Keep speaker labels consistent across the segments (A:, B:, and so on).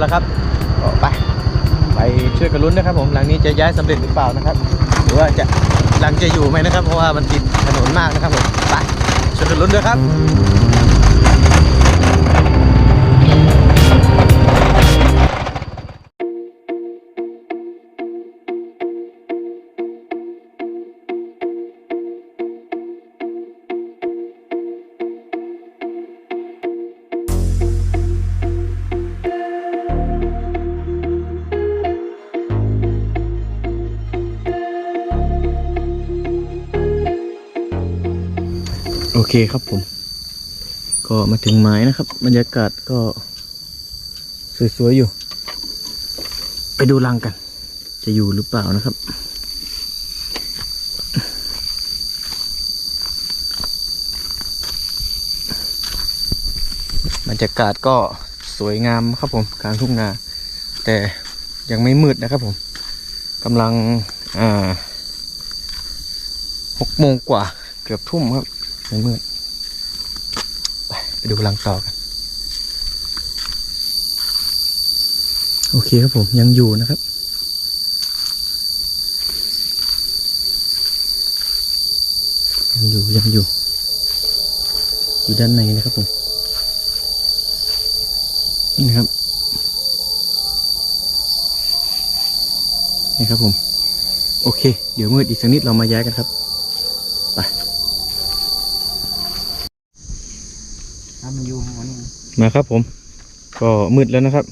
A: แล้วครับไปไปช่วยกันลุ้นนะครับ ผมหลังนี้จะย้ายสำเร็จหรือเปล่านะครับ หรือว่าจะหลังจะอยู่ไหมนะครับ เพราะว่ามันติดถนนมากนะครับผมไปช่วยกันลุ้นด้วยครับ โอเคครับผม ก็มาถึงไม้นะครับ บรรยากาศก็สวยๆอยู่ ไปดูรังกัน จะอยู่หรือเปล่านะครับบรรยากาศก็สวยงามครับผมกลางทุ่งนา แต่ยังไม่มืดนะครับผมกำลังหกโมงกว่าเกือบทุ่มครับ ไม่มืดไปไปดูรังต่อกัน โอเคครับผมยังอยู่นะครับยังอยู่ยังอยู่ อยู่ด้านในนะครับผม นี่นะครับ นี่ครับผม โอเค เดี๋ยวมืดอีกสักนิดเรามาย้ายกันครับ ไป
B: ถ้ามันอยู่หัวนี่
A: มาครับผม ก็มืดแล้วนะครับ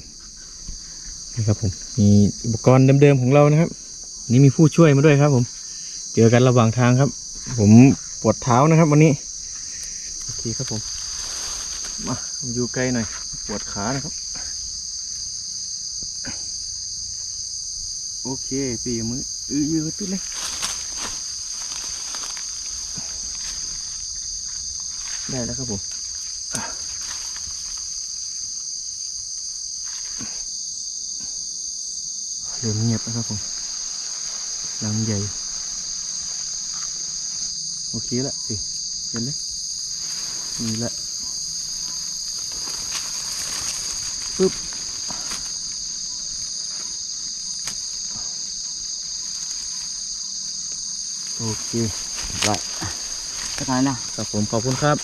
A: นี่ครับผมมีอุปกรณ์เดิมๆของเรานะครับ นี่มีผู้ช่วยมาด้วยครับ ผม เจอกันระหว่างทางครับ ผมปวดเท้านะครับวันนี้โอเคครับผมมาอยู่ใกล้หน่อยปวดขานะครับ โอเคปีมืออือยืดตึ๊ดเลยได้แล้วครับผม ริ่มเงียบแล้วครับผมหลังใหญ่ โอเคละสิเห็นเลยนี่ละปึ๊บโอเคได้
B: จะไหนนะครับ
A: ผมขอบคุณครับ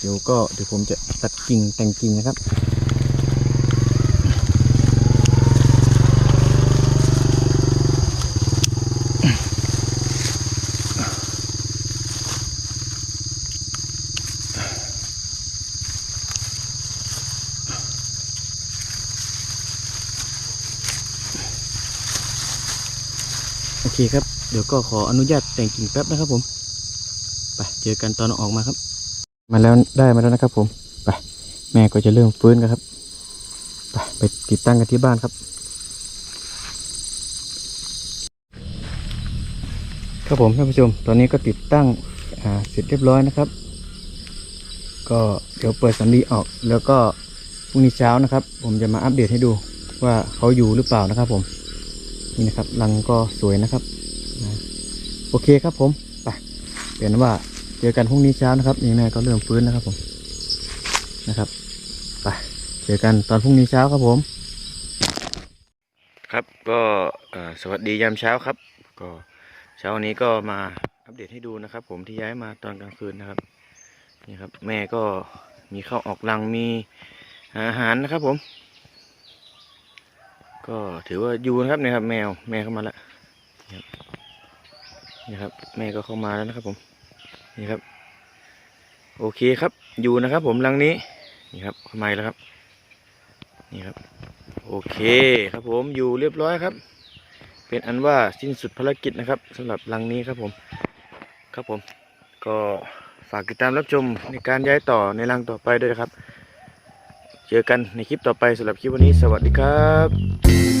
A: เดี๋ยวก็เดี๋ยวผมจะตัดกิ่งแต่งกิ่งนะครับ โอเคครับ เดี๋ยวก็ขออนุญาตแต่งกิ่งแป๊บนะครับผม ไปเจอกันตอนออกมาครับ มาแล้วได้มาแล้วนะครับผม ไปแม่ก็จะเริ่มฟื้นกันครับ ไปไปติดตั้งกันที่บ้านครับ ครับผมท่านผู้ชม ตอนนี้ก็ติดตั้งเสร็จเรียบร้อยนะครับ ก็เดี๋ยวเปิดสันดีออกแล้วก็พรุ่งนี้เช้านะครับ ผมจะมาอัปเดตให้ดูว่าเขาอยู่หรือเปล่านะครับผม นี่นะครับรังก็สวยนะครับนะโอเคครับผมไปเปลี่ยนว่าเจอกันพรุ่งนี้เช้านะครับนี่แม่ก็เริ่มฟื้นนะครับผมนะครับไปเจอกันตอนพรุ่งนี้เช้าครับผม ครับก็สวัสดียามเช้าครับ ก็เช้านี้ก็มาอัปเดตให้ดูนะครับ ผมที่ย้ายมาตอนกลางคืนนะครับนี่ครับ แม่ก็มีเข้าวออกรังมีอาหารนะครับผม ก็ถือว่าอยู่นะครับเนี่ยครับแมวแม่เข้ามาแล้วนี่ครับ แม่ก็เข้ามาแล้วนะครับผมนี่ครับ โอเคครับอยู่นะครับ ผมรังนี้นี่ครับเข้ามาแล้วครับ นี่ครับ โอเคครับผมอยู่เรียบร้อยครับ เป็นอันว่าสิ้นสุดภารกิจนะครับสำหรับรังนี้ครับผม ครับผม ก็ฝากติดตามรับชมในการย้ายต่อในรังต่อไปด้วยนะครับ เจอกันในคลิปต่อไปสำหรับคลิปวันนี้ สวัสดีครับ